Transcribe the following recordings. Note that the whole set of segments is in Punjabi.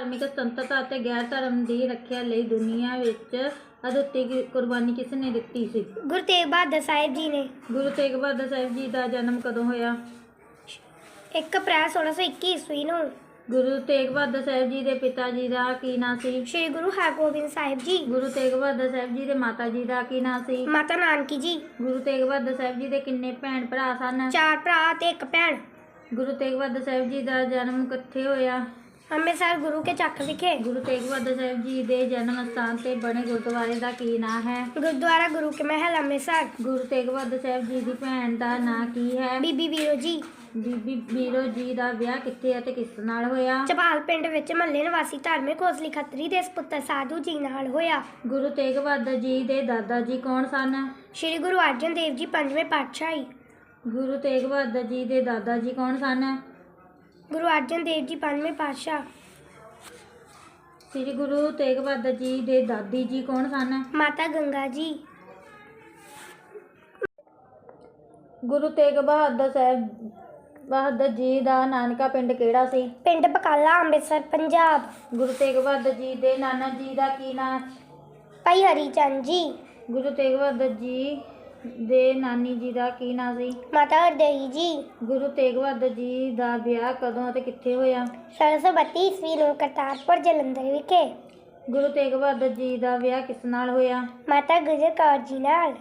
ਧਾਰਮਿਕ ਸੁਤੰਤਰਤਾ ਅਤੇ ਗੈਰ ਧਰਮ ਦੀ ਰੱਖਿਆ ਲਈ ਦੁਨੀਆ ਵਿੱਚ ਅਦੁੱਤੀ ਕੀ ਕੁਰਬਾਨੀ ਕਿਸ ਨੇ ਦਿੱਤੀ ਸੀ? ਗੁਰੂ ਤੇਗ ਬਹਾਦਰ ਸਾਹਿਬ ਜੀ ਨੇ। ਗੁਰੂ ਤੇਗ ਬਹਾਦਰ ਸਾਹਿਬ ਜੀ ਦਾ ਜਨਮ ਕਦੋਂ ਹੋਇਆ? 1 ਅਪ੍ਰੈਲ 1621 ਈਸਵੀ ਨੂੰ। ਗੁਰੂ ਤੇਗ ਬਹਾਦਰ ਸਾਹਿਬ ਜੀ ਦੇ ਪਿਤਾ ਜੀ ਦਾ ਕੀ ਨਾਂ ਸੀ? ਸ੍ਰੀ ਗੁਰੂ ਹਰਗੋਬਿੰਦ ਸਾਹਿਬ ਜੀ। ਗੁਰੂ ਤੇਗ ਬਹਾਦਰ ਸਾਹਿਬ ਜੀ ਦੇ ਮਾਤਾ ਜੀ ਦਾ ਕੀ ਨਾਂ ਸੀ? ਮਾਤਾ ਨਾਨਕੀ ਜੀ। ਗੁਰੂ ਤੇਗ ਬਹਾਦਰ ਸਾਹਿਬ ਜੀ ਦੇ ਕਿੰਨੇ ਭੈਣ ਭਰਾ ਸਨ? ਚਾਰ ਭਰਾ ਤੇ ਇੱਕ ਭੈਣ। ਗੁਰੂ ਤੇਗ ਬਹਾਦਰ ਸਾਹਿਬ ਜੀ ਦਾ ਜਨਮ ਕਿੱਥੇ ਹੋਇਆ? ਅੰਮ੍ਰਿਤਸਰ ਗੁਰੂ ਕੇ ਚੱਕ ਵਿਖੇ। ਗੁਰੂ ਤੇਗ ਬਹਾਦਰ ਸਾਹਿਬ ਜੀ ਦੇ ਜਨਮ ਸਥਾਨ ਤੇ ਬਣੇ ਗੁਰਦੁਆਰੇ ਦਾ ਕੀ ਨਾਂ ਹੈ? ਗੁਰਦੁਆਰਾ ਗੁਰੂ ਕੇ ਮਹਿਲ ਅੰਮ੍ਰਿਤਸਰ। ਗੁਰੂ ਤੇਗ ਬਹਾਦਰ ਸਾਹਿਬ ਜੀ ਦੀ ਭੈਣ ਦਾ ਨਾਂ ਕੀ ਹੈ? ਬੀਬੀ ਵੀਰੋ ਜੀ। ਬੀਬੀ ਬੀਰੋ ਜੀ ਦਾ ਵਿਆਹ ਕਿੱਥੇ ਅਤੇ ਕਿਸ ਨਾਲ ਹੋਇਆ? ਚਪਾਲ ਪਿੰਡ ਵਿੱਚ ਮਹੱਲੇ ਨਿਵਾਸੀ ਧਾਰਮਿਕ ਹੌਸਲੀ ਖੱਤਰੀ ਦੇ ਸਪੁੱਤਰ ਸਾਧੂ ਜੀ ਨਾਲ ਹੋਇਆ। ਗੁਰੂ ਤੇਗ ਬਹਾਦਰ ਜੀ ਦੇ ਦਾਦਾ ਜੀ ਕੌਣ ਸਨ? ਸ੍ਰੀ ਗੁਰੂ ਅਰਜਨ ਦੇਵ ਜੀ ਪੰਜਵੇਂ ਪਾਤਸ਼ਾਹੀ। ਗੁਰੂ ਤੇਗ ਬਹਾਦਰ ਜੀ ਦੇ ਦਾਦਾ ਜੀ ਕੌਣ ਸਨ? ਗੁਰੂ ਅਰਜਨ ਦੇਵ ਜੀ ਪੰਜਵੇਂ ਪਾਤਸ਼ਾਹ। ਸ੍ਰੀ ਗੁਰੂ ਤੇਗ ਬਹਾਦਰ ਜੀ ਦੇ ਦਾਦੀ ਜੀ ਕੌਣ ਸਨ? ਮਾਤਾ ਗੰਗਾ ਜੀ। ਗੁਰੂ ਤੇਗ ਬਹਾਦਰ ਸਾਹਿਬ ਬਹਾਦਰ ਜੀ ਦਾ ਨਾਨਕਾ ਪਿੰਡ ਕਿਹੜਾ ਸੀ? ਪਿੰਡ ਬਕਾਲਾ ਅੰਮ੍ਰਿਤਸਰ ਪੰਜਾਬ। ਗੁਰੂ ਤੇਗ ਬਹਾਦਰ ਜੀ ਦੇ ਨਾਨਾ ਜੀ ਦਾ ਕੀ ਨਾਮ ਭਾਈ ਹਰੀ ਚੰਦ ਜੀ। ਗੁਰੂ ਤੇਗ ਬਹਾਦਰ ਜੀ ਦੇ ਨਾਨੀ ਜੀ ਦਾ ਕੀ ਨਾਮ ਸੀ? ਮਾਤਾ ਹਰਦੇਈ ਜੀ। ਗੁਰੂ ਤੇਗ ਬਹਾਦਰ ਜੀ ਦਾ ਵਿਆਹ ਕਦੋਂ ਅਤੇ ਕਿੱਥੇ ਹੋਇਆ? 1732 ਈਸਵੀ ਨੂੰ ਕਰਤਾਰਪੁਰ ਜਲੰਧਰ ਵਿਖੇ। ਗੁਰੂ ਤੇਗ ਬਹਾਦਰ ਜੀ ਦਾ ਵਿਆਹ ਕਿਸ ਨਾਲ ਹੋਇਆ? ਮਾਤਾ ਗੁਜਰ ਕੌਰ ਜੀ ਨਾਲ।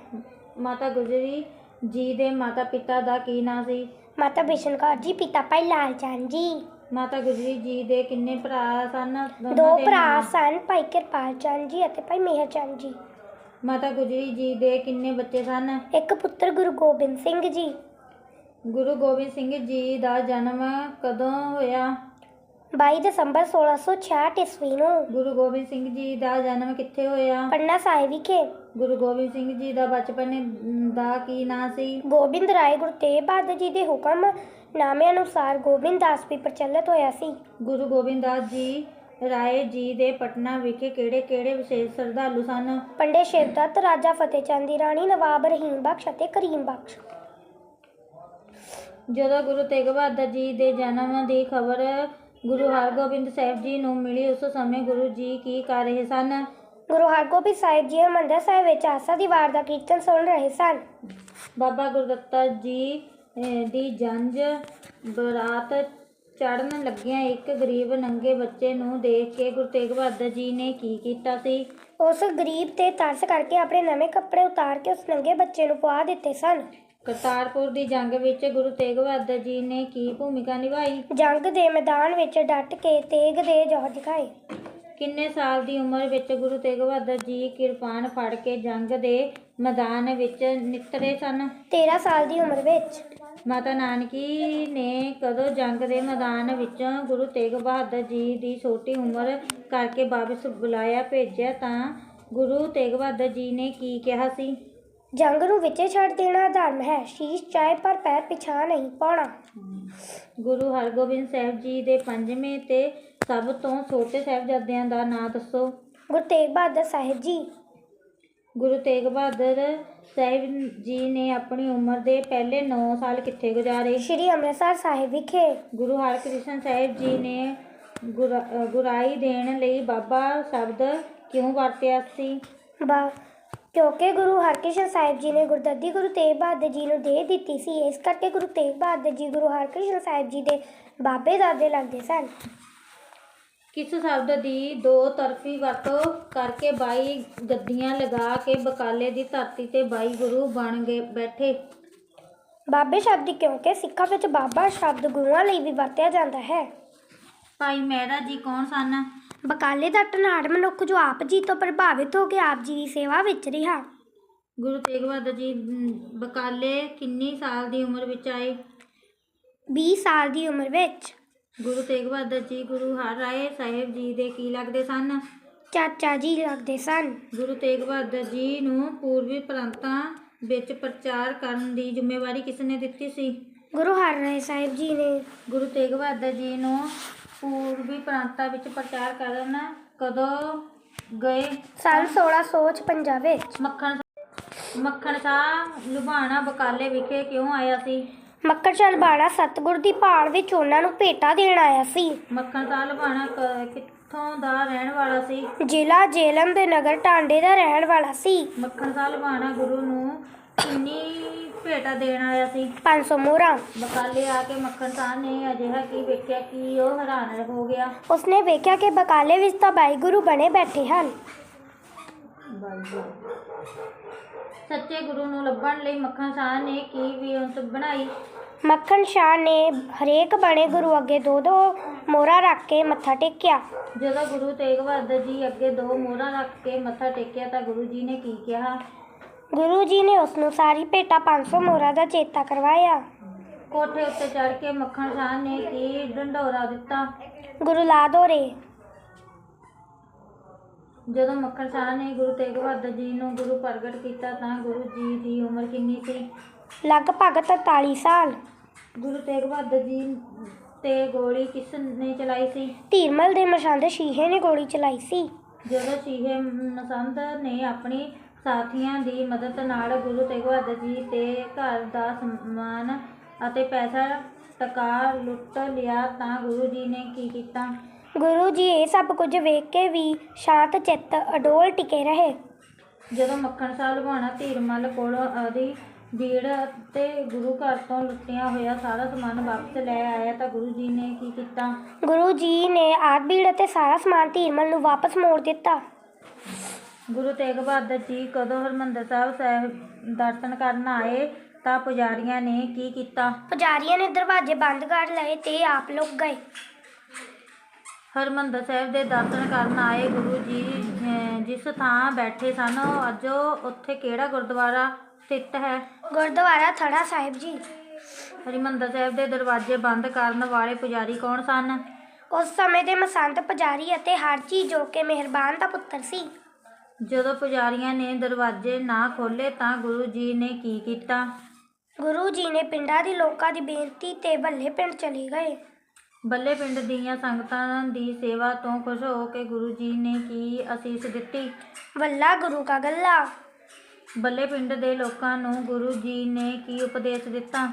ਮਾਤਾ ਗੁਜਰੀ ਜੀ ਦੇ ਮਾਤਾ ਪਿਤਾ ਦਾ ਕੀ ਨਾਮ ਸੀ? ਮਾਤਾ ਬਿਸ਼ਨ ਕੌਰ ਜੀ ਪਿਤਾ ਭਾਈ ਲਾਲ ਚੰਦ ਜੀ। ਮਾਤਾ ਗੁਜਰੀ ਜੀ ਦੇ ਕਿੰਨੇ ਭਰਾ ਸਨ? ਦੋਨਾਂ ਦੋ ਦੇ ਭਰਾ। ਸਨ ਭਾਈ ਕਿਰਪਾਲ ਚੰਦ ਜੀ ਅਤੇ ਭਾਈ ਮੇਹਰ ਚੰਦ ਜੀ। ਮਾਤਾ ਗੁਜਰੀ ਜੀ ਦੇ ਕਿੰਨੇ ਬੱਚੇ ਸਨ? ਇੱਕ ਪੁੱਤਰ ਗੁਰੂ ਗੋਬਿੰਦ ਸਿੰਘ ਜੀ। ਗੁਰੂ ਗੋਬਿੰਦ ਸਿੰਘ ਜੀ ਦਾ ਜਨਮ ਕਦੋਂ ਹੋਇਆ? 22 ਦਸੰਬਰ 1666 ਈਸਵੀ ਨੂੰ। ਗੁਰੂ ਗੋਬਿੰਦ ਸਿੰਘ ਜੀ ਦਾ ਜਨਮ ਕਿੱਥੇ ਹੋਇਆ? ਪਟਨਾ ਸਾਹਿਬ ਵਿਖੇ। ਗੁਰੂ ਗੋਬਿੰਦ ਸਿੰਘ ਜੀ ਦਾ ਬਚਪਨ ਦਾ ਕੀ ਨਾਂ ਸੀ? ਗੋਬਿੰਦ ਰਾਏ ਗੁਰੂ ਤੇਗ ਬਹਾਦਰ ਜੀ ਦੇ ਹੁਕਮ ਨਾਮੇ ਅਨੁਸਾਰ ਗੋਬਿੰਦ ਦਾਸ ਵੀ ਪ੍ਰਚਲਿਤ ਹੋਇਆ ਸੀ। ਗੁਰੂ ਗੋਬਿੰਦ ਦਾਸ ਜੀ ਰਾਏ ਜੀ ਦੇ ਪਟਨਾ ਵਿਖੇ ਕਿਹੜੇ ਕਿਹੜੇ ਵਿਸ਼ੇਸ਼ ਸ਼ਰਧਾਲੂ ਸਨ? ਪੰਡੇ ਸ਼ਿਵਦੱਤ ਰਾਜਾ ਫਤਿਹ ਚੰਦ ਦੀ ਰਾਣੀ ਨਵਾਬ ਰਹੀਮ ਬਖਸ਼ ਅਤੇ ਕਰੀਮ ਬਖਸ਼। ਜਦੋਂ ਗੁਰੂ ਤੇਗ ਬਹਾਦਰ ਜੀ ਦੇ ਜਨਮ ਦੀ ਖਬਰ ਗੁਰੂ ਹਰਗੋਬਿੰਦ ਸਾਹਿਬ ਜੀ ਨੂੰ ਮਿਲੀ ਉਸ ਸਮੇਂ ਗੁਰੂ ਜੀ ਕੀ ਕਰ ਰਹੇ ਸਨ? ਗੁਰੂ ਹਰਗੋਬਿੰਦ ਸਾਹਿਬ ਜੀ ਹਰਿਮੰਦਰ ਸਾਹਿਬ ਵਿੱਚ ਆਸਾ ਦੀ ਵਾਰ ਦਾ ਕੀਰਤਨ ਸੁਣ ਰਹੇ ਸਨ। ਬਾਬਾ ਗੁਰਦੱਤਾ ਜੀ ਅਹ, ਦੀ ਜੰਜ ਬਰਾਤ ਚੜਨ ਲੱਗਿਆਂ ਇੱਕ ਗਰੀਬ ਨੰਗੇ ਬੱਚੇ ਨੂੰ ਦੇਖ ਕੇ ਗੁਰੂ ਤੇਗ ਬਹਾਦਰ ਜੀ ਨੇ ਕੀ ਕੀਤਾ ਸੀ? ਉਸ ਗਰੀਬ ਤੇ ਤਰਸ ਕਰਕੇ ਆਪਣੇ ਨਵੇਂ ਕੱਪੜੇ ਉਤਾਰ ਕੇ ਉਸ ਨੰਗੇ ਬੱਚੇ ਨੂੰ ਪਵਾ ਦਿੱਤੇ ਸਨ। ਕਰਤਾਰਪੁਰ ਦੀ ਜੰਗ ਵਿੱਚ ਗੁਰੂ ਤੇਗ ਬਹਾਦਰ ਜੀ ਨੇ ਕੀ ਭੂਮਿਕਾ ਨਿਭਾਈ? ਜੰਗ ਦੇ ਮੈਦਾਨ ਵਿੱਚ ਡਟ ਕੇ ਤੇਗ ਦੇ ਜੋਹਰ ਦਿਖਾਏ। ਕਿੰਨੇ ਸਾਲ ਦੀ ਉਮਰ ਵਿੱਚ ਗੁਰੂ ਤੇਗ ਬਹਾਦਰ ਜੀ ਕਿਰਪਾਨ ਫੜ ਕੇ ਜੰਗ ਦੇ ਮੈਦਾਨ ਵਿੱਚ ਨਿਤਰੇ ਸਨ? 13 ਸਾਲ ਦੀ ਉਮਰ ਵਿੱਚ। ਮਾਤਾ ਨਾਨਕੀ ਨੇ ਕਦੋਂ ਜੰਗ ਦੇ ਮੈਦਾਨ ਵਿੱਚੋਂ ਗੁਰੂ ਤੇਗ ਬਹਾਦਰ ਜੀ ਦੀ ਛੋਟੀ ਉਮਰ ਕਰਕੇ ਵਾਪਸ ਬੁਲਾਇਆ ਭੇਜਿਆ ਤਾਂ ਗੁਰੂ ਤੇਗ ਬਹਾਦਰ ਜੀ ਨੇ ਕੀ ਕਿਹਾ ਸੀ? ਜੰਗ ਨੂੰ ਵਿੱਚੇ ਛੱਡ ਦੇਣਾ ਧਰਮ ਹੈ ਸ਼ੀਸ਼ ਚਾਹੇ ਪਰ ਪੈਰ ਪਿਛਾ ਨਹੀਂ ਪਾਉਣਾ। ਗੁਰੂ ਹਰਗੋਬਿੰਦ ਸਾਹਿਬ ਜੀ ਦੇ ਪੰਜਵੇਂ ਤੇ ਸਭ ਤੋਂ ਛੋਟੇ ਸਾਹਿਬਜ਼ਾਦਿਆਂ ਦਾ ਨਾਂ ਦੱਸੋ। ਗੁਰੂ ਤੇਗ ਬਹਾਦਰ ਸਾਹਿਬ ਜੀ ਗੁਰੂ ਤੇਗ ਬਹਾਦਰ ਸਾਹਿਬ ਜੀ ਨੇ ਆਪਣੀ ਉਮਰ ਦੇ ਪਹਿਲੇ 9 ਸਾਲ ਕਿੱਥੇ ਗੁਜ਼ਾਰੇ? ਸ਼੍ਰੀ ਅੰਮ੍ਰਿਤਸਰ ਸਾਹਿਬ ਵਿਖੇ। ਗੁਰੂ ਹਰਕ੍ਰਿਸ਼ਨ ਸਾਹਿਬ ਜੀ ਨੇ ਗੁਰਾਈ ਦੇਣ ਲਈ ਬਾਬਾ ਸ਼ਬਦ ਕਿਉਂ ਵਰਤਿਆ ਸੀ? ਬਾ ਕਿਉਂਕਿ ਗੁਰੂ ਹਰਕ੍ਰਿਸ਼ਨ ਸਾਹਿਬ ਜੀ ਨੇ ਗੁਰਦੱਦੀ ਗੁਰੂ ਤੇਗ ਬਹਾਦਰ ਜੀ ਨੂੰ ਦੇ ਦਿੱਤੀ ਸੀ ਇਸ ਕਰਕੇ ਗੁਰੂ ਤੇਗ ਬਹਾਦਰ ਜੀ ਗੁਰੂ ਹਰਕ੍ਰਿਸ਼ਨ ਸਾਹਿਬ ਜੀ ਦੇ ਬਾਬੇ ਦਾਦੇ ਲੱਗਦੇ ਸਨ। ਕਿਸ ਸ਼ਬਦ ਦੀ ਦੋ ਤਰਫੀ ਵਰਤੋਂ ਕਰਕੇ 22 ਗੱਦੀਆਂ ਲਗਾ ਕੇ ਬਕਾਲੇ ਦੀ ਧਰਤੀ ਤੇ 22 ਗੁਰੂ ਬਣ ਗਏ ਬੈਠੇ? ਬਾਬੇ ਸ਼ਬਦ ਕਿਉਂਕਿ ਸਿੱਖਾਂ ਵਿੱਚ ਬਾਬਾ ਸ਼ਬਦ ਗੁਰੂਆਂ ਲਈ ਵੀ ਵਰਤਿਆ ਜਾਂਦਾ ਹੈ। ਭਾਈ ਮਹਿਰਾ ਜੀ ਕੌਣ ਸਨ? ਬਕਾਲੇ ਦਾ ਟਨਾੜ ਮਨੁੱਖ ਜੋ ਆਪ ਜੀ ਤੋਂ ਪ੍ਰਭਾਵਿਤ ਹੋ ਕੇ ਆਪ ਜੀ ਦੀ ਸੇਵਾ ਵਿੱਚ ਰਿਹਾ। ਗੁਰੂ ਤੇਗ ਬਹਾਦਰ ਜੀ ਬਕਾਲੇ ਕਿੰਨੀ ਸਾਲ ਦੀ ਉਮਰ ਵਿੱਚ ਆਏ? 20 ਸਾਲ ਦੀ ਉਮਰ ਵਿੱਚ। ਗੁਰੂ ਤੇਗ ਬਹਾਦਰ ਜੀ ਗੁਰੂ ਹਰਿਰਾਏ ਸਾਹਿਬ ਜੀ ਦੇ ਕੀ ਲੱਗਦੇ ਸਨ? ਚਾਚਾ ਜੀ ਲੱਗਦੇ ਸਨ। ਗੁਰੂ ਤੇਗ ਬਹਾਦਰ ਜੀ ਨੂੰ ਪੂਰਬੀ ਪ੍ਰਾਂਤਾਂ ਵਿੱਚ ਪ੍ਰਚਾਰ ਕਰਨ ਦੀ ਜ਼ਿੰਮੇਵਾਰੀ ਕਿਸ ਨੇ ਦਿੱਤੀ ਸੀ? ਗੁਰੂ ਹਰਿਰਾਏ ਸਾਹਿਬ ਜੀ ਨੇ। ਗੁਰੂ ਤੇਗ ਬਹਾਦਰ ਜੀ ਨੂੰ ਪੂਰਬੀ ਪ੍ਰਾਂਤਾਂ ਵਿੱਚ ਪ੍ਰਚਾਰ ਕਰਨ ਕਦੋਂ ਗਏ? ਸਾਲ 1656 ਵਿੱਚ। ਮੱਖਣ ਮੱਖਣ ਸ਼ਾਹ ਲੁਬਾਣਾ ਬਕਾਲੇ ਵਿਖੇ ਕਿਉਂ ਆਇਆ ਸੀ? ਮੱਕੜ ਚਲਬਾਣਾ ਸਤਗੁਰ ਦੀ ਭਾਲ ਵਿੱਚ ਉਹਨਾਂ ਨੂੰ ਭੇਟਾ ਦੇਣ ਆਇਆ ਸੀ। ਮੱਖਣ ਕ- ਕਿ- ਕਿੱਥੋਂ ਦਾ ਰਹਿਣ ਵਾਲਾ ਸੀ? ਜ਼ਿਲ੍ਹਾ ਜੇਲਮ ਦੇ ਨਗਰ ਟਾਂਡੇ ਦਾ ਰਹਿਣ ਵਾਲਾ ਸੀ। ਮੱਖਣ ਸਾਹ ਲਵਾਣਾ ਗੁਰੂ ਨੂੰ ਕਿੰਨੀ ਭੇਟਾ ਦੇਣ ਆਇਆ ਸੀ? 500 ਮੋਹਰਾਂ। ਬਕਾਲੇ ਆ ਕੇ ਮੱਖਣ ਸਾਹ ਨੇ ਅਜਿਹਾ ਕੀ ਵੇਖਿਆ ਕਿ ਉਹ ਹੈਰਾਨ ਹੋ ਗਿਆ? ਉਸਨੇ ਵੇਖਿਆ ਕਿ ਬਕਾਲੇ ਵਿੱਚ ਤਾਂ ਬਾਈ ਗੁਰੂ ਬਣੇ ਬੈਠੇ ਹਨ। ਸੱਚੇ ਗੁਰੂ ਨੂੰ ਲੱਭਣ ਲਈ ਮੱਖਣ ਸਾਹ ਨੇ ਕੀ ਵਿਉਂਤ ਬਣਾਈ? ਮੱਖਣ ਸ਼ਾਹ ਨੇ ਹਰੇਕ ਬਣੇ ਗੁਰੂ ਅੱਗੇ ਦੋ ਦੋ ਮੋਹਰਾਂ ਰੱਖ ਕੇ ਮੱਥਾ ਟੇਕਿਆ। ਜਦੋਂ ਗੁਰੂ ਤੇਗ ਬਹਾਦਰ ਜੀ ਅੱਗੇ ਦੋ ਮੋਹਰਾਂ ਰੱਖ ਕੇ ਮੱਥਾ ਟੇਕਿਆ ਤਾਂ ਗੁਰੂ ਜੀ ਨੇ ਕੀ ਕਿਹਾ? ਗੁਰੂ ਜੀ ਨੇ ਉਸ ਨੂੰ ਸਾਰੀ ਭੇਟਾ 500 ਮੋਹਰਾਂ ਦਾ ਚੇਤਾ ਕਰਵਾਇਆ। ਕੋਠੇ ਉੱਤੇ ਚੜ ਕੇ ਮੱਖਣ ਸਾਹ ਨੇ ਕੀ ਢੰਡੋਰਾ ਦਿੱਤਾ? ਗੁਰੂ ਲਾ ਦੋਰੇ ਜਦੋਂ ਮੱਖਣ ਸਾਹ ਨੇ ਗੁਰੂ ਤੇਗ ਬਹਾਦਰ ਜੀ ਨੂੰ ਗੁਰੂ ਪ੍ਰਗਟ ਕੀਤਾ ਤਾਂ ਗੁਰੂ ਜੀ ਦੀ ਉਮਰ ਕਿੰਨੀ ਸੀ? ਲਗਭਗ 43 ਸਾਲ। ਗੁਰੂ ਤੇਗ ਬਹਾਦਰ ਜੀ ਤੇ ਗੋਲੀ ਕਿਸ ਨੇ ਚਲਾਈ ਸੀ? ਧੀਰਮਲ ਦੇ ਮਰਸ਼ੰਦ ਸ਼ੀਹੇ ਨੇ ਗੋਲੀ ਚਲਾਈ ਸੀ। ਜਦੋਂ ਸ਼ੀਹੇ ਮਸੰਦ ਨੇ ਆਪਣੀ ਸਾਥੀਆਂ ਦੀ ਮਦਦ ਨਾਲ ਗੁਰੂ ਤੇਗ ਬਹਾਦਰ ਜੀ ਤੇ ਘਰ ਦਾ ਸਮਾਨ ਅਤੇ ਪੈਸਾ ਟਕਾ ਲੁੱਟ ਲਿਆ ਤਾਂ ਗੁਰੂ ਜੀ ਨੇ ਕੀ ਕੀਤਾ? ਗੁਰੂ ਜੀ ਇਹ ਸਭ ਕੁਝ ਵੇਖ ਕੇ ਵੀ ਸ਼ਾਂਤ ਚਿੱਤ ਅਡੋਲ ਟਿਕੇ ਰਹੇ। ਜਦੋਂ ਮੱਖਣ ਸਾਹ ਲਵਾਣਾ ਧੀਰਮਲ ਕੋਲੋਂ ਆਦੀ ਭੀੜ ਤੇ ਗੁਰੂ ਘਰ ਤੋਂ ਲੁੱਟਿਆ ਹੋਇਆ ਸਾਰਾ ਸਮਾਨ ਵਾਪਸ ਲੈ ਆਇਆ ਤਾਂ ਗੁਰੂ ਜੀ ਨੇ ਕੀ ਕੀਤਾ? ਗੁਰੂ ਜੀ ਨੇ ਆਦਬੀੜ ਅਤੇ ਸਾਰਾ ਸਮਾਨ ਧੀਰਮਲ ਨੂੰ ਵਾਪਸ ਮੋੜ ਦਿੱਤਾ। ਗੁਰੂ ਤੇਗ ਬਹਾਦਰ ਜੀ ਕਦੋਂ ਹਰਮੰਦਰ ਸਾਹਿਬ ਸਾਹਿਬ ਦਰਸ਼ਨ ਕਰਨ ਆਏ ਤਾਂ ਪੁਜਾਰੀਆਂ ਨੇ ਕੀ ਕੀਤਾ? ਪੁਜਾਰੀਆਂ ਨੇ ਦਰਵਾਜ਼ੇ ਬੰਦ ਕਰ ਲਏ ਤੇ ਆਪ ਲੁਕ ਗਏ। ਹਰਮੰਦਰ ਸਾਹਿਬ ਦੇ ਦਰਸ਼ਨ ਕਰਨ ਆਏ ਗੁਰੂ ਜੀ ਜਿਸ ਥਾਂ ਬੈਠੇ ਸਨ। ਅੱਜ ਉੱਥੇ ਕਿਹੜਾ ਗੁਰਦੁਆਰਾ ਸਥਿਤ ਹੈ? ਗੁਰਦੁਆਰਾ ਥੜਾ ਸਾਹਿਬ ਜੀ। ਹਰਿਮੰਦਰ ਸਾਹਿਬ ਦੇ ਦਰਵਾਜ਼ੇ ਬੰਦ ਕਰਨ ਵਾਲੇ ਪੁਜਾਰੀ ਕੌਣ ਸਨ? ਉਸ ਸਮੇਂ ਦੇ ਮਸੰਤ ਪੁਜਾਰੀ ਅਤੇ ਹਰਜੀ ਜੋ ਕਿ ਮਿਹਰਬਾਨ ਦਾ ਪੁੱਤਰ ਸੀ। ਜਦੋਂ ਪੁਜਾਰੀਆਂ ਨੇ ਦਰਵਾਜ਼ੇ ਨਾ ਖੋਲੇ ਤਾਂ ਗੁਰੂ ਜੀ ਨੇ ਕੀ ਕੀਤਾ? ਗੁਰੂ ਜੀ ਨੇ ਪਿੰਡਾਂ ਦੇ ਲੋਕਾਂ ਦੀ ਬੇਨਤੀ ਤੇ ਬੱਲੇ ਪਿੰਡ ਚਲੇ ਗਏ। ਬੱਲੇ ਪਿੰਡ ਦੀਆਂ ਸੰਗਤਾਂ ਦੀ ਸੇਵਾ ਤੋਂ ਖੁਸ਼ ਹੋ ਕੇ ਗੁਰੂ ਜੀ ਨੇ ਕੀ ਅਸੀਸ ਦਿੱਤੀ? ਵੱਲਾ ਗੁਰੂ ਕਾ ਗੱਲਾ। ਬੱਲੇ ਪਿੰਡ ਦੇ ਲੋਕਾਂ ਨੂੰ ਗੁਰੂ ਜੀ ਨੇ ਕੀ ਉਪਦੇਸ਼ ਦਿੱਤਾ?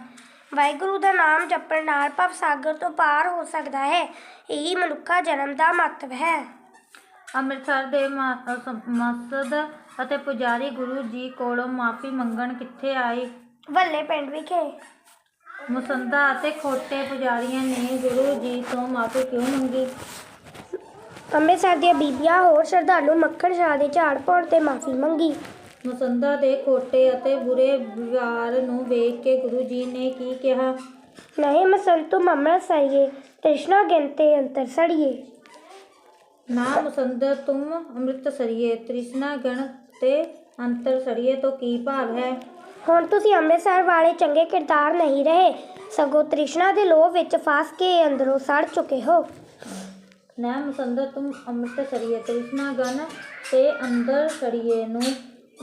ਵਾਹਿਗੁਰੂ ਦਾ ਨਾਮ ਜਪਣ ਨਾਲ ਭਵ ਸਾਗਰ ਤੋਂ ਪਾਰ ਹੋ ਸਕਦਾ ਹੈ। ਇਹੀ ਮਨੁੱਖਾ ਜਨਮ ਦਾ ਮਹੱਤਵ ਹੈ। ਅੰਮ੍ਰਿਤਸਰ ਦੇ ਮਾ- ਅ, ਸ- ਮਸਜਿਦ ਅਤੇ ਪੁਜਾਰੀ ਗੁਰੂ ਜੀ ਕੋਲੋਂ ਮਾਫੀ ਮੰਗਣ ਕਿੱਥੇ ਆਏ? ਵੱਲੇ ਪਿੰਡ ਵਿਖੇ। ਮੁਸੰਦਾ ਅਤੇ ਖੋਟੇ ਪੁਜਾਰੀਆਂ ਨੇ ਗੁਰੂ ਜੀ ਤੋਂ ਮਾਫੀ ਕਿਉਂ ਮੰਗੀ? ਅੰਮ੍ਰਿਤਸਰ ਦੀਆਂ ਬੀਬੀਆਂ ਹੋਰ ਸ਼ਰਧਾਲੂ ਮੱਖਣ ਸ਼ਾਹ ਦੇ ਝਾੜ ਪਾਉਣ ਤੇ ਮਾਫੀ ਮੰਗੀ। ਮੁਸੰਦਾ ਦੇ ਖੋਟੇ ਅਤੇ ਬੁਰੇ ਵਿਵਹਾਰ ਨੂੰ ਵੇਖ ਕੇ ਗੁਰੂ ਜੀ ਨੇ ਕੀ ਕਿਹਾ? ਨਹੀਂ ਮਸੰਤੂ ਮਮਰ ਸਰੀਏ ਤ੍ਰਿਸ਼ਨਾ ਗਿਨਤੇ ਅੰਤਰ ਸੜੀਏ। ਨਾ ਮੁਸੰਦ ਤੁਮ ਅੰਮ੍ਰਿਤ ਸਰੀਏ ਤ੍ਰਿਸ਼ਨਾ ਗਣ ਤੇ ਅੰਤਰ ਸਰੀਏ ਤੋਂ ਕੀ ਭਾਵ ਹੈ? ਹੁਣ ਤੁਸੀਂ ਅੰਮ੍ਰਿਤਸਰ ਵਾਲੇ ਚੰਗੇ ਕਿਰਦਾਰ ਨਹੀਂ ਰਹੇ। ਸਗੋਂ ਤ੍ਰਿਸ਼ਨਾ ਦੇ ਲੋਭ ਵਿੱਚ ਫਸ ਕੇ ਅੰਦਰੋਂ ਸੜ ਚੁੱਕੇ ਹੋ। ਨਾ ਮੁਸੰਦ ਤੁਮ ਅੰਮ੍ਰਿਤ ਸਰੀਏ ਤ੍ਰਿਸ਼ਨਾ ਗਣ ਤੇ ਅੰਦਰ ਸਰੀਏ ਨੂੰ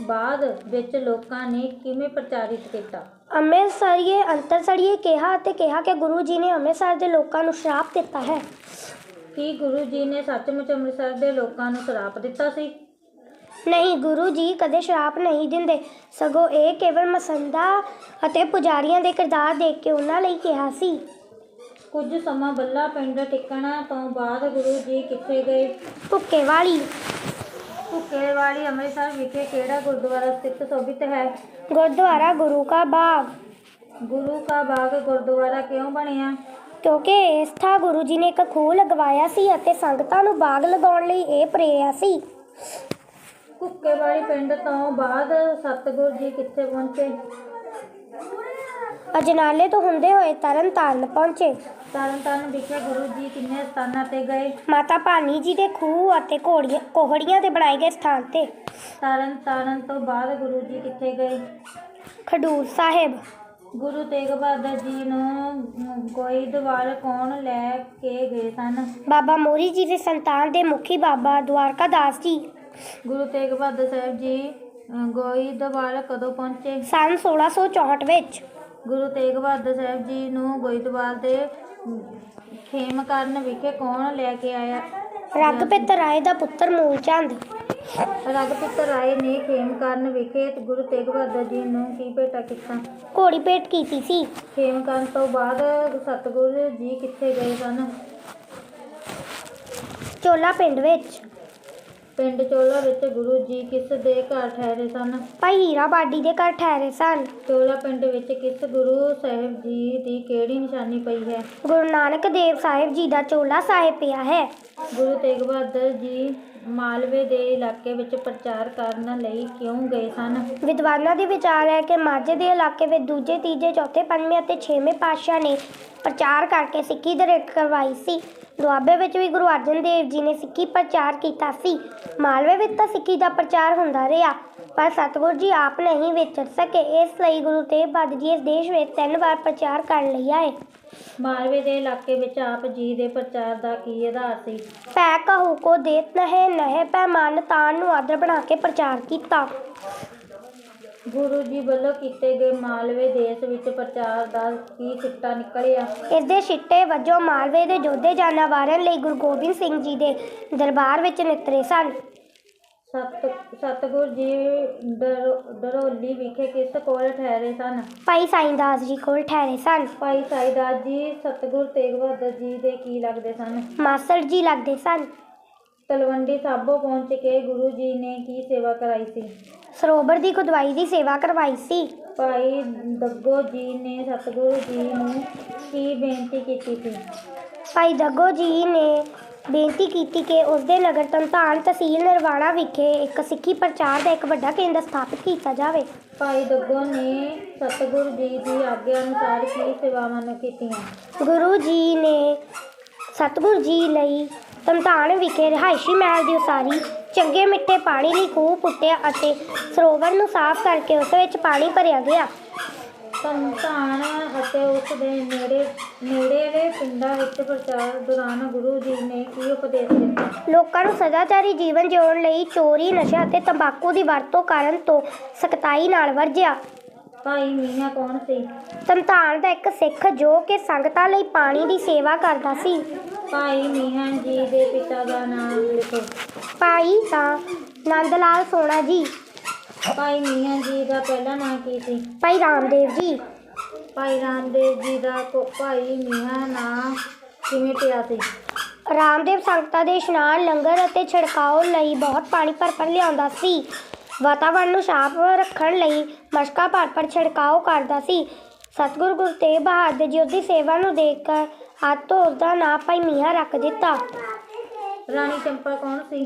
ਬਾਅਦ ਵਿੱਚ ਲੋਕਾਂ ਨੇ ਕਿਵੇਂ ਪ੍ਰਚਾਰਿਤ ਕੀਤਾ? ਅੰਮ੍ਰਿਤਸਰੀਏ ਅੰਤਰ ਸੜੀਏ ਕਿਹਾ ਅਤੇ ਕਿਹਾ ਕਿ ਗੁਰੂ ਜੀ ਨੇ ਅੰਮ੍ਰਿਤਸਰ ਦੇ ਲੋਕਾਂ ਨੂੰ ਸ਼ਰਾਪ ਦਿੱਤਾ ਹੈ। ਕੀ ਗੁਰੂ ਜੀ ਨੇ ਸੱਚਮੁੱਚ ਅੰਮ੍ਰਿਤਸਰ ਦੇ ਲੋਕਾਂ ਨੂੰ ਸ਼ਰਾਪ ਦਿੱਤਾ ਸੀ? ਨਹੀਂ ਗੁਰੂ ਜੀ ਕਦੇ ਸ਼ਰਾਪ ਨਹੀਂ ਦਿੰਦੇ। ਸਗੋਂ ਇਹ ਕੇਵਲ ਮਸੰਦਾ ਅਤੇ ਪੁਜਾਰੀਆਂ ਦੇ ਕਿਰਦਾਰ ਦੇਖ ਕੇ ਉਹਨਾਂ ਲਈ ਕਿਹਾ ਸੀ। ਕੁਝ ਸਮਾਂ ਬੱਲਾ ਪਿੰਡ ਟਿਕਣਾ ਤੋਂ ਬਾਅਦ ਗੁਰੂ ਜੀ ਕਿੱਥੇ ਗਏ? ਭੁੱਕੇ ਵਾਲੀ ਭੁੱਕੇ ਵਾਲੀ ਅੰਮ੍ਰਿਤਸਰ ਵਿਖੇ ਕਿਹੜਾ ਗੁਰਦੁਆਰਾ ਸਥਿਤ ਸੋਭਿਤ ਹੈ? ਗੁਰਦੁਆਰਾ ਗੁਰੂ ਕਾ ਬਾਗ। ਗੁਰੂ ਕਾ ਬਾਗ ਗੁਰਦੁਆਰਾ ਕਿਉਂ ਬਣਿਆ? ਕਿਉਂਕਿ ਇਸ ਥਾਂ ਗੁਰੂ ਜੀ ਨੇ ਇੱਕ ਖੂਹ ਲਗਵਾਇਆ ਸੀ ਅਤੇ ਸੰਗਤਾਂ ਨੂੰ ਬਾਗ ਲਗਾਉਣ ਲਈ ਇਹ ਪ੍ਰੇਰਿਆ ਸੀ। ਭੁੱਕੇ ਵਾਲੀ ਪਿੰਡ ਤੋਂ ਬਾਅਦ ਸਤਿਗੁਰ ਜੀ ਕਿੱਥੇ ਪਹੁੰਚੇ? ਅਜਨਾਲੇ ਤੋਂ ਹੁੰਦੇ ਹੋਏ ਤਰਨ ਤਾਰਨ ਪਹੁੰਚੇ। ਤਰਨ ਤਾਰਨ ਵਿਖੇ ਗੁਰੂ ਜੀ ਕਿੰਨੇ ਸਥਾਨਾਂ ਤੇ ਗਏ? ਮਾਤਾ ਭਾਨੀ ਜੀ ਦੇ ਖੂਹ ਅਤੇ ਘੋੜੀਆਂ ਕੋਹੜੀਆਂ ਦੇ ਬਣਾਏ ਗਏ ਸਥਾਨ ਤੇ। ਤਰਨ ਤਾਰਨ ਤੋਂ ਬਾਅਦ ਗੁਰੂ ਜੀ ਕਿੱਥੇ ਗਏ? ਖਡੂਰ ਸਾਹਿਬ। ਗੁਰੂ ਤੇਗ ਬਹਾਦਰ ਜੀ ਨੂੰ ਗੋਇਦਵਾਲ ਕੌਣ ਲੈ ਕੇ ਗਏ ਸਨ? ਬਾਬਾ ਮੋਰੀ ਜੀ ਦੇ ਸੰਤਾਨ ਦੇ ਮੁਖੀ ਬਾਬਾ ਦਵਾਰਕਾ ਦਾਸ ਜੀ। ਗੁਰੂ ਤੇਗ ਬਹਾਦਰ ਸਾਹਿਬ ਜੀ ਗੋਇਦਵਾਲ ਕਦੋਂ ਪਹੁੰਚੇ? ਸਨ 1664 ਵਿੱਚ। ਗੁਰੂ ਤੇਗ ਬਹਾਦਰ ਸਾਹਿਬ ਜੀ ਨੂੰ ਗੋਇਦਵਾਲ ਦੇ ਖੇਮ ਕਰਨ ਵਿਖੇ ਕੌਣ ਲੈ ਕੇ ਆਇਆ? ਰਗਪਿਤ ਰਾਏ ਦਾ ਪੁੱਤਰ ਮੂਲਚੰਦ। ਰਗਪਿਤ ਰਾਏ ਨੇ ਖੇਮ ਕਰਨ ਵਿਖੇ ਗੁਰੂ ਤੇਗ ਬਹਾਦਰ ਜੀ ਨੂੰ ਕੀ ਭੇਟਾ ਕੀਤਾ? ਘੋੜੀ ਭੇਟ ਕੀਤੀ ਸੀ। ਖੇਮ ਕਰਨ ਤੋਂ ਬਾਅਦ ਸਤਿਗੁਰੂ ਜੀ ਕਿੱਥੇ ਗਏ ਸਨ? ਚੋਲਾ ਪਿੰਡ ਵਿੱਚ। ਪਿੰਡ ਚੋਲਾ ਵਿੱਚ ਗੁਰੂ ਜੀ ਕਿਸ ਦੇ ਘਰ ਠਹਿਰੇ ਸਨ? ਭਾਈ ਹੀਰਾ ਬਾਡੀ ਦੇ ਘਰ ਠਹਿਰੇ ਸਨ। ਚੋਲਾ ਪਿੰਡ ਵਿੱਚ ਕਿਸ ਗੁਰੂ ਸਾਹਿਬ ਜੀ ਦੀ ਕਿਹੜੀ ਨਿਸ਼ਾਨੀ ਪਈ ਹੈ? ਗੁਰੂ ਨਾਨਕ ਦੇਵ ਸਾਹਿਬ ਜੀ ਦਾ ਚੋਲਾ ਸਾਹਿਬ ਪਿਆ ਹੈ। ਗੁਰੂ ਤੇਗ ਬਹਾਦਰ ਜੀ ਮਾਲਵੇ ਦੇ ਇਲਾਕੇ ਵਿੱਚ ਪ੍ਰਚਾਰ ਕਰਨ ਲਈ ਕਿਉਂ ਗਏ ਸਨ? ਵਿਦਵਾਨਾਂ ਦੇ ਵਿਚਾਰ ਹੈ ਕਿ ਮਾਝੇ ਦੇ ਇਲਾਕੇ ਵਿੱਚ ਦੂਜੇ ਤੀਜੇ ਚੌਥੇ ਪੰਜਵੇਂ ਅਤੇ ਛੇਵੇਂ ਪਾਤਸ਼ਾਹ ਨੇ ਪ੍ਰਚਾਰ ਕਰਕੇ ਸਿੱਖੀ ਦਰੇਕ ਕਰਵਾਈ ਸੀ। ਦੁਆਬੇ ਵਿੱਚ ਵੀ ਗੁਰੂ ਅਰਜਨ ਦੇਵ ਜੀ ਨੇ ਸਿੱਖੀ ਪ੍ਰਚਾਰ ਕੀਤਾ ਸੀ। ਮਾਲਵੇ ਵਿੱਚ ਤਾਂ ਸਿੱਖੀ ਦਾ ਪ੍ਰਚਾਰ ਹੁੰਦਾ ਰਿਹਾ ਪਰ ਸਤਿਗੁਰੂ ਜੀ ਆਪ ਨਹੀਂ ਵਿਚਰ ਸਕੇ। ਇਸ ਲਈ ਗੁਰੂ ਤੇਗ ਬਹਾਦਰ ਜੀ ਇਸ ਦੇਸ਼ ਵਿੱਚ ਤਿੰਨ ਵਾਰ ਪ੍ਰਚਾਰ ਕਰਨ ਲਈ ਆਏ। ਮਾਲਵੇ ਦੇ ਇਲਾਕੇ ਵਿੱਚ ਆਪ ਜੀ ਦੇ ਪ੍ਰਚਾਰ ਦਾ ਕੀ ਆਧਾਰ ਸੀ? ਪੈ ਕਹੂ ਕੋ ਦੇਤ ਨਹਿ ਨਹਿ ਪੈ ਮਨ ਤਾਨ ਨੂੰ ਆਦਰ ਬਣਾ ਕੇ ਪ੍ਰਚਾਰ ਕੀਤਾ। ਗੁਰੂ ਜੀ ਵੱਲੋਂ ਕੀਤੇ ਗਏ ਮਾਲਵੇ ਦੇਸ਼ ਵਿੱਚ ਪ੍ਰਚਾਰ ਦਾ ਕੀ ਸਿੱਟਾ ਨਿਕਲਿਆ? ਇਸ ਦੇ ਛਿੱਟੇ ਵਜੋਂ ਮਾਲਵੇ ਦੇ ਯੋਧੇ ਜਾਨਾਂ ਵਾਰਨ ਲਈ ਗੁਰੂ ਗੋਬਿੰਦ ਸਿੰਘ ਜੀ ਦੇ ਦਰਬਾਰ ਵਿੱਚ ਨਿਤਰੇ ਸਨ। ਸਤ ਸਤਗੁਰ ਜੀ ਡਰੋ- ਡਰੋਲੀ ਵਿਖੇ ਕਿਸ ਕੋਲ ਠਹਿਰੇ ਸਨ? ਭਾਈ ਸਾਈਂਦਾਸ ਜੀ ਕੋਲ ਠਹਿਰੇ ਸਨ। ਭਾਈ ਸਾਈਦਾਸ ਜੀ ਸਤਗੁਰ ਤੇਗ ਬਹਾਦਰ ਜੀ ਦੇ ਕੀ ਲੱਗਦੇ ਸਨ? ਮਾਸਟਰ ਜੀ ਲੱਗਦੇ ਸਨ। ਤਲਵੰਡੀ ਸਾਬੋ ਪਹੁੰਚ ਕੇ ਗੁਰੂ ਜੀ ਨੇ ਕੀ ਸੇਵਾ ਕਰਾਈ ਸੀ? ਸਰੋਵਰ ਦੀ ਖੁਦਵਾਈ ਦੀ ਸੇਵਾ ਕਰਵਾਈ ਸੀ। ਭਾਈ ਦੱਗੋ ਜੀ ਨੇ ਸਤਗੁਰੂ ਜੀ ਨੂੰ ਕੀ ਬੇਨਤੀ ਕੀਤੀ ਸੀ। ਭਾਈ ਦੱਗੋ ਜੀ ਨੇ ਬੇਨਤੀ ਕੀਤੀ ਕਿ ਉਸ ਦੇ ਨਗਰ ਤਨਤਾਨ ਤਹਿਸੀਲ ਨਰਵਾਣਾ ਵਿਖੇ ਇੱਕ ਸਿੱਖੀ ਪ੍ਰਚਾਰ ਦਾ ਇੱਕ ਵੱਡਾ ਕੇਂਦਰ ਸਥਾਪਿਤ ਕੀਤਾ ਜਾਵੇ। ਭਾਈ ਦੱਗੋ ਨੇ ਸਤਗੁਰੂ ਜੀ ਦੀ ਆਗਿਆ ਅਨੁਸਾਰ ਕੀ ਸੇਵਾਵਾਂ ਨੂੰ ਕੀਤੀਆਂ। ਗੁਰੂ ਜੀ ਨੇ ਸਤਿਗੁਰੂ ਜੀ ਲਈ ਤਨਤਾਨ ਵਿਖੇ ਰਿਹਾਇਸ਼ੀ ਮਹਿਲ ਦੀ ਉਸਾਰੀ ਚੰਗੇ ਮਿੱਠੇ ਪਾਣੀ ਲਈ ਖੂਹ ਪੁੱਟਿਆ ਅਤੇ ਸਰੋਵਰ ਨੂੰ ਸਾਫ਼ ਕਰਕੇ ਉਸ ਵਿੱਚ ਪਾਣੀ ਭਰਿਆ ਗਿਆ। ਸੰਤਾਨ ਅਤੇ ਉਸ ਦੇ ਨੇੜੇ ਨੇੜੇਲੇ ਪਿੰਡਾਂ ਵਿੱਚ ਪ੍ਰਚਾਰ ਦੌਰਾਨ ਗੁਰੂ ਜੀ ਨੇ ਕੀ ਉਪਦੇਸ਼ ਦਿੱਤਾ। ਲੋਕਾਂ ਨੂੰ ਸਦਾਚਾਰੀ ਜੀਵਨ ਜਿਉਣ ਲਈ ਚੋਰੀ ਨਸ਼ਾ ਅਤੇ ਤੰਬਾਕੂ ਦੀ ਵਰਤੋਂ ਕਰਨ ਤੋਂ ਸਖਤਾਈ ਨਾਲ ਵਰਜਿਆ। ਭਾਈ ਮੀਆਂ ਕੌਣ ਸੀ? ਤਨਤਾਨ ਦਾ ਇੱਕ ਸਿੱਖ ਜੋ ਕਿ ਸੰਗਤਾਂ ਲਈ ਪਾਣੀ ਦੀ ਸੇਵਾ ਕਰਦਾ ਸੀ। ਭਾਈ ਮੀਆਂ ਜੀ ਦੇ ਪਿਤਾ ਦਾ ਨਾਮ ਲਿਖੋ। ਭਾਈ ਤਾਂ ਨੰਦ ਲਾਲ ਸੋਣਾ ਜੀ। ਭਾਈ ਮੀਆਂ ਜੀ ਦਾ ਪਹਿਲਾ ਨਾਮ ਕੀ ਸੀ? ਭਾਈ ਰਾਮਦੇਵ ਜੀ। ਭਾਈ ਰਾਮਦੇਵ ਜੀ ਦਾ ਕੋ- ਭਾਈ ਮੀਆਂ ਨਾਮ ਕਿਵੇਂ ਪਿਆ ਸੀ? ਰਾਮਦੇਵ ਸੰਗਤਾਂ ਦੇ ਇਸ਼ਨਾਨ ਲੰਗਰ ਅਤੇ ਛਿੜਕਾਓ ਲਈ ਬਹੁਤ ਪਾਣੀ ਭਰ ਭਰ ਲਿਆਉਂਦਾ ਸੀ। ਵਾਤਾਵਰਣ ਨੂੰ ਸਾਫ਼ ਰੱਖਣ ਲਈ ਮਸ਼ਕਾ ਭਰ ਭਰ ਛਿੜਕਾਓ ਕਰਦਾ ਸੀ। ਸਤਿਗੁਰੂ ਗੁਰੂ ਤੇਗ ਬਹਾਦਰ ਜੀ ਉਹਦੀ ਸੇਵਾ ਨੂੰ ਦੇਖ ਕਰ ਤੋਂ ਉਸਦਾ ਨਾਂ ਭਾਈ ਮੀਆਂ ਰੱਖ ਦਿੱਤਾ। ਰਾਣੀ ਚੰਪਾ ਕੌਣ ਸੀ?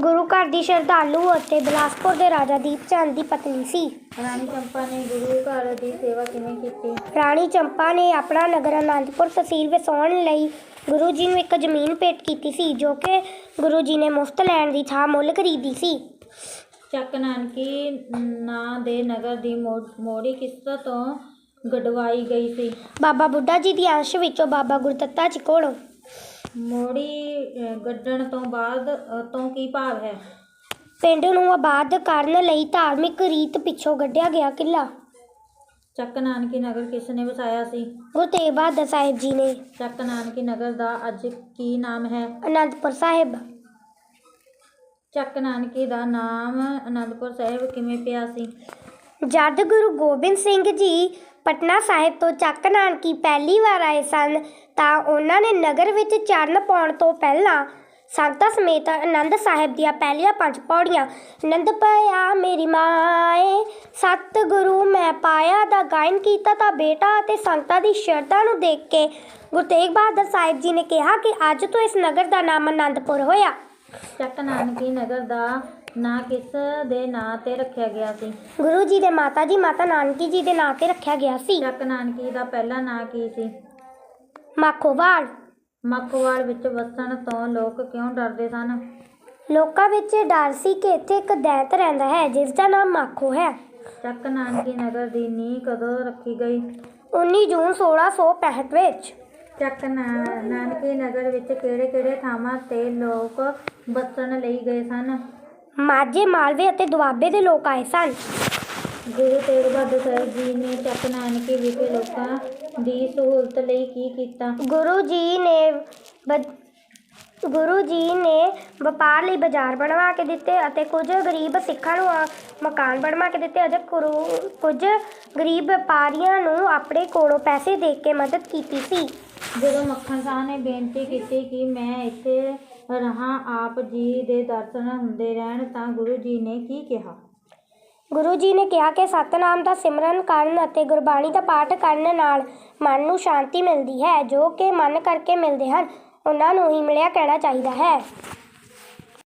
ਗੁਰੂ ਘਰ ਦੀ ਸ਼ਰਧਾਲੂ ਅਤੇ ਬਿਲਾਸਪੁਰ ਦੇ ਰਾਜਾ ਦੀਪ ਚੰਦ ਦੀ ਪਤਨੀ ਸੀ। ਰਾਣੀ ਚੰਪਾ ਨੇ ਗੁਰੂ ਘਰ ਦੀ ਸੇਵਾ ਕਿਵੇਂ ਕੀਤੀ? ਰਾਣੀ ਚੰਪਾ ਨੇ ਆਪਣਾ ਨਗਰ ਆਨੰਦਪੁਰ ਤਹਿਸੀਲ ਵਸਾਉਣ ਲਈ ਗੁਰੂ ਜੀ ਨੂੰ ਇੱਕ ਜ਼ਮੀਨ ਭੇਟ ਕੀਤੀ ਸੀ ਜੋ ਕਿ ਗੁਰੂ ਜੀ ਨੇ ਮੁਫਤ ਲੈਣ ਦੀ ਥਾਂ ਮੁੱਲ ਖਰੀਦੀ ਸੀ। ਚੱਕ ਨਾਨਕੀ ਨਾਂ ਦੇ ਨਗਰ ਦੀ ਮੋੜੀ ਕਿਸ ਤੋਂ ਗੜਵਾਈ ਗਈ ਸੀ। ਬਾਬਾ ਬੁੱਢਾ ਜੀ ਦੀ ਅੰਸ਼ ਵਿੱਚੋਂ ਬਾਬਾ ਗੁਰਦੱਤਾ ਜੀ ਕੋਲੋਂ। ਮੋੜੀ ਅ, ਗੱਡਣ ਤੋਂ ਬਾਅਦ ਅ, ਤੋਂ ਕੀ ਭਾਵ ਹੈ? ਪਿੰਡ ਨੂੰ ਆਬਾਦ ਕਰਨ ਲਈ ਧਾਰਮਿਕ ਰੀਤ ਪਿੱਛੋਂ ਗੱਢਿਆ ਗਿਆ ਕਿਲਾ ਚੱਕ ਨਾਨਕੀ ਨਗਰ ਕਿਸ ਨੇ ਵਸਾਇਆ ਸੀ? ਗੁਰੂ ਤੇਗ ਬਹਾਦਰ ਸਾਹਿਬ ਜੀ ਨੇ। ਚੱਕ ਨਾਨਕੀ ਨਗਰ ਦਾ ਅੱਜ ਕੀ ਨਾਮ ਹੈ? ਅਨੰਦਪੁਰ ਸਾਹਿਬ। ਚੱਕ ਨਾਨਕੀ ਦਾ ਨਾਮ ਅਨੰਦਪੁਰ ਸਾਹਿਬ ਕਿਵੇਂ ਪਿਆ ਸੀ? ਜਦ ਗੁਰੂ ਗੋਬਿੰਦ ਸਿੰਘ ਜੀ ਪਟਨਾ ਸਾਹਿਬ ਤੋਂ ਚੱਕ ਨਾਨਕੀ ਪਹਿਲੀ ਵਾਰ ਆਏ ਸਨ, ਤਾਂ ਉਹਨਾਂ ਨੇ ਨਗਰ ਵਿੱਚ ਚਰਨ ਪਾਉਣ ਤੋਂ ਪਹਿਲਾਂ ਸੰਗਤਾਂ ਸਮੇਤ ਆਨੰਦ ਸਾਹਿਬ ਦੀਆਂ ਪਹਿਲੀਆਂ ਪੰਜ ਪੌੜੀਆਂ ਆਨੰਦ ਪਾਇਆ ਮੇਰੀ ਮਾਏ ਸਤ ਗੁਰੂ ਮੈਂ ਪਾਇਆ ਦਾ ਗਾਇਨ ਕੀਤਾ ਤਾਂ ਬੇਟਾ ਅਤੇ ਸੰਗਤਾਂ ਦੀ ਸ਼ਰਧਾ ਨੂੰ ਦੇਖ ਕੇ ਗੁਰੂ ਤੇਗ ਬਹਾਦਰ ਸਾਹਿਬ ਜੀ ਨੇ ਕਿਹਾ ਕਿ ਅੱਜ ਤੋਂ ਇਸ ਨਗਰ ਦਾ ਨਾਮ ਆਨੰਦਪੁਰ ਹੋਇਆ। ਚੱਕ ਨਾਨਕੀ ਨਗਰ ਦਾ ਨਾਂ ਕਿਸ ਦੇ ਨਾਂ ਤੇ ਰੱਖਿਆ ਗਿਆ ਸੀ। ਗੁਰੂ ਜੀ ਦੇ ਮਾਤਾ ਜੀ ਮਾਤਾ ਨਾਨਕੀ ਜੀ ਦੇ ਨਾਂ ਤੇ ਰੱਖਿਆ ਗਿਆ ਸੀ। ਚੱਕ ਨਾਨਕੀ ਦਾ ਪਹਿਲਾ ਨਾਂ ਕੀ ਸੀ? ਮਾਖੋਵਾਲ। ਮੱਕਵਾਲ ਵਿੱਚ ਵਸਣ ਤੋਂ ਲੋਕ ਕਿਉਂ ਡਰਦੇ ਸਨ? ਲੋਕਾਂ ਵਿੱਚ ਡਰ ਸੀ ਕਿ ਇੱਥੇ ਇੱਕ ਦੈਂਤ ਰਹਿੰਦਾ ਹੈ ਜਿਸ ਦਾ ਨਾਮ ਮਾਖੋ ਹੈ। ਚੱਕ ਨਾਨਕੀ ਨਗਰ ਦੀ ਨੀਂਹ ਕਦੋਂ ਰੱਖੀ ਗਈ? 19 ਜੂਨ 1665 ਵਿੱਚ। ਚੱਕ ਨਾ- ਨਾਨਕੀ ਨਗਰ ਵਿੱਚ ਕਿਹੜੇ ਕਿਹੜੇ ਥਾਵਾਂ ਤੇ ਲੋਕ ਵਸਣ ਲਈ ਗਏ ਸਨ? ਮਾਝੇ ਮਾਲਵੇ ਅਤੇ ਦੁਆਬੇ ਦੇ ਲੋਕ ਆਏ ਸਨ। ਗੁਰੂ ਤੇਗ ਬਹਾਦਰ ਸਾਹਿਬ ਜੀ ਨੇ ਚੱਕ ਨਾਨਕੀ ਵਿਖੇ ਲੋਕਾਂ ਦੀ ਸਹੂਲਤ ਲਈ ਕੀ ਕੀਤਾ? ਗੁਰੂ ਜੀ ਨੇ ਬ- ਗੁਰੂ ਜੀ ਨੇ ਵਪਾਰ ਲਈ ਬਾਜ਼ਾਰ ਬਣਵਾ ਕੇ ਦਿੱਤੇ ਅਤੇ ਕੁਝ ਗਰੀਬ ਸਿੱਖਾਂ ਨੂੰ ਮਕਾਨ ਬਣਵਾ ਕੇ ਦਿੱਤੇ ਅਤੇ ਗੁਰੂ ਕੁਝ ਗਰੀਬ ਵਪਾਰੀਆਂ ਨੂੰ ਆਪਣੇ ਕੋਲੋਂ ਪੈਸੇ ਦੇ ਕੇ ਮਦਦ ਕੀਤੀ ਸੀ। ਜਦੋਂ ਮੱਖਣ ਸ਼ਾਹ ਨੇ ਬੇਨਤੀ ਕੀਤੀ ਕਿ ਮੈਂ ਇੱਥੇ ਰਹਾ ਆਪ ਜੀ ਦੇ ਦਰਸ਼ਨ ਹੁੰਦੇ ਰਹਿਣ ਤਾਂ ਗੁਰੂ ਜੀ ਨੇ ਕੀ ਕਿਹਾ? ਗੁਰੂ ਜੀ ਨੇ ਕਿਹਾ ਕਿ ਸਤਨਾਮ ਦਾ ਸਿਮਰਨ ਕਰਨ ਅਤੇ ਗੁਰਬਾਣੀ ਦਾ ਪਾਠ ਕਰਨ ਨਾਲ ਮਨ ਨੂੰ ਸ਼ਾਂਤੀ ਮਿਲਦੀ ਹੈ, ਜੋ ਕਿ ਮਨ ਕਰਕੇ ਮਿਲਦੇ ਹਨ, ਉਹਨਾਂ ਨੂੰ ਹੀ ਮਿਲਿਆ ਕਹਿਣਾ ਚਾਹੀਦਾ ਹੈ।